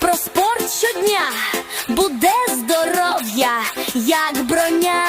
про спорт щодня буде здоров'я, як броня.